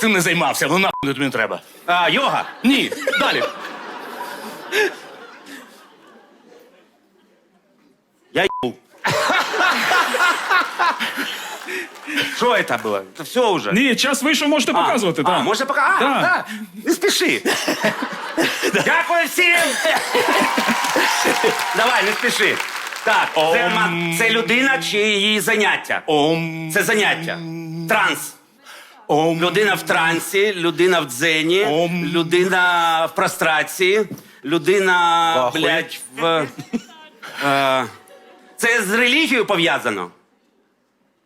цим не займався, ну нахуй тобі не треба. А, йога. Ні, далі. Я ебу. Що це було? Це все уже. Ні, час вийшов, можете показувати. А, так. може пока? А, Так. а, не спіши. Дякую всім. Давай, не спіши. Так, це, ма- це людина чи її заняття? Ом, Це заняття. Транс. Ом, Людина в трансі, людина в дзені, Ом. людина в прострації, людина, Вахуй. блядь, в. Е, це з релігією пов'язано.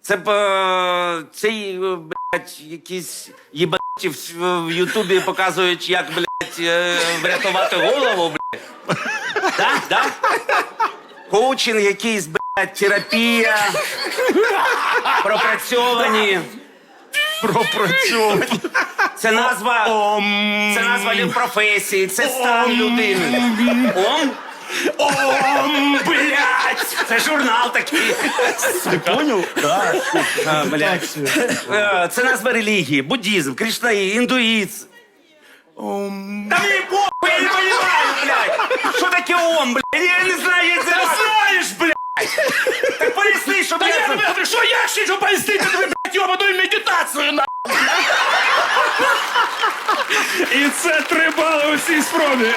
Це б е, цей, е, блядь, якісь їбаті в, в Ютубі показують, як, блядь, е, врятувати голову, блядь. Да? Да? Коучинг якийсь, блядь, терапія. Пропрацьовані. Пропрацьовуй. Це назва. Ом, Це назва лю- професії, це стан людини. Ом? ом, блядь. Це журнал такий. Ти поняв? Так. А, блядь. Е, Це назва релігії, буддізм, кришнаїзм, індуїзм. Ом. Та мені похуй, я не понимаю, блядь. Що таке ом, блядь? Я не знаю, як це Ти знаєш, блядь. Так поясни, що, Та я блядь. тобі говорю, що я ще хочу пояснити тобі, блядь, йобану рацію на. І це три бали у всій спробі.